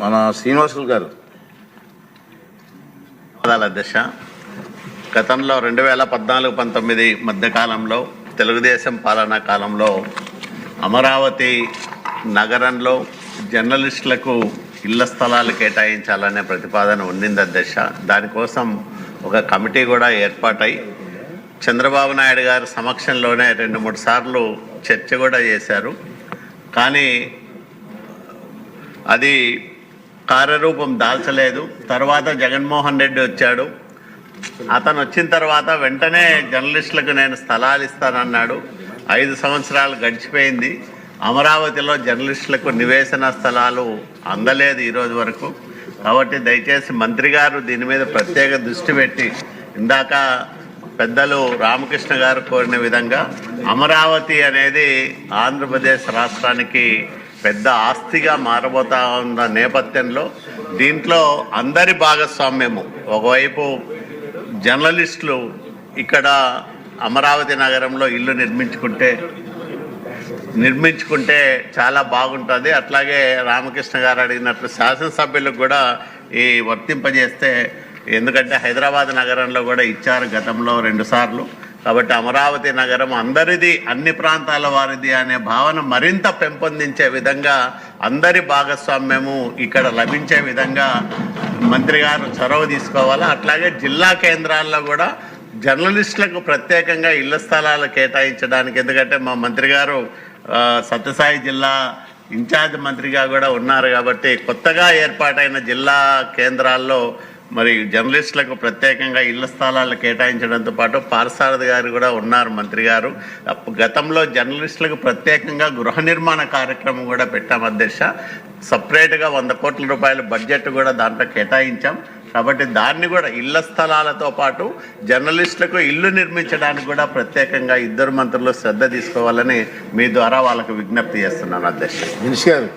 మన శ్రీనివాసులు గారు. అధ్యక్ష గతంలో రెండు వేల పద్నాలుగు పంతొమ్మిది మధ్యకాలంలో తెలుగుదేశం పాలనా కాలంలో అమరావతి నగరంలో జర్నలిస్టులకు ఇళ్ళ స్థలాలు కేటాయించాలనే ప్రతిపాదన ఉండింది అధ్యక్ష దానికోసం ఒక కమిటీ కూడా ఏర్పాటై చంద్రబాబు నాయుడు గారి సమక్షంలోనే రెండు మూడు సార్లు చర్చ కూడా చేశారు. కానీ అది కార్యరూపం దాల్చలేదు. తర్వాత జగన్మోహన్ రెడ్డి వచ్చాడు. అతను వచ్చిన తర్వాత వెంటనే జర్నలిస్టులకు నేను స్థలాలు ఇస్తానన్నాడు. ఐదు సంవత్సరాలు గడిచిపోయింది. అమరావతిలో జర్నలిస్టులకు నివేశన స్థలాలు అందలేదు ఈరోజు వరకు. కాబట్టి దయచేసి మంత్రి గారు దీని మీద ప్రత్యేక దృష్టి పెట్టి ఇందాక పెద్దలు రామకృష్ణ గారు కోరిన విధంగా అమరావతి అనేది ఆంధ్రప్రదేశ్ రాష్ట్రానికి పెద్ద ఆస్తిగా మారబోతా ఉన్న నేపథ్యంలో దీంట్లో అందరి భాగస్వామ్యము. ఒకవైపు జర్నలిస్టులు ఇక్కడ అమరావతి నగరంలో ఇల్లు నిర్మించుకుంటే నిర్మించుకుంటే చాలా బాగుంటుంది. అట్లాగే రామకృష్ణ గారు అడిగినట్లు శాసనసభ్యులకు కూడా ఈ వర్తింపజేస్తే ఎందుకంటే హైదరాబాద్ నగరంలో కూడా ఇచ్చారు గతంలో రెండుసార్లు కాబట్టి అమరావతి నగరం అందరిది అన్ని ప్రాంతాల వారిది అనే భావన మరింత పెంపొందించే విధంగా అందరి భాగస్వామ్యము ఇక్కడ లభించే విధంగా మంత్రి గారు చొరవ తీసుకోవాలి? అట్లాగే జిల్లా కేంద్రాల్లో కూడా జర్నలిస్టులకు ప్రత్యేకంగా ఇళ్ళ స్థలాలు కేటాయించడానికి ఎందుకంటే మా మంత్రి గారు సత్యసాయి జిల్లా ఇన్ఛార్జ్ మంత్రిగా కూడా ఉన్నారు కాబట్టి కొత్తగా ఏర్పాటైన జిల్లా కేంద్రాల్లో మరి జర్నలిస్టులకు ప్రత్యేకంగా ఇళ్ళ స్థలాలు కేటాయించడంతో పాటు పారసారథి గారు కూడా ఉన్నారు మంత్రి గారు. గతంలో జర్నలిస్టులకు ప్రత్యేకంగా గృహ నిర్మాణ కార్యక్రమం కూడా పెట్టాం అధ్యక్ష. సపరేట్గా వంద కోట్ల రూపాయల బడ్జెట్ కూడా దాంట్లో కేటాయించాం. కాబట్టి దాన్ని కూడా ఇళ్ళ స్థలాలతో పాటు జర్నలిస్టులకు ఇల్లు నిర్మించడానికి కూడా ప్రత్యేకంగా ఇద్దరు మంత్రులు శ్రద్ధ తీసుకోవాలని మీ ద్వారా వాళ్ళకు విజ్ఞప్తి చేస్తున్నాను అధ్యక్ష. దినేష్ గారు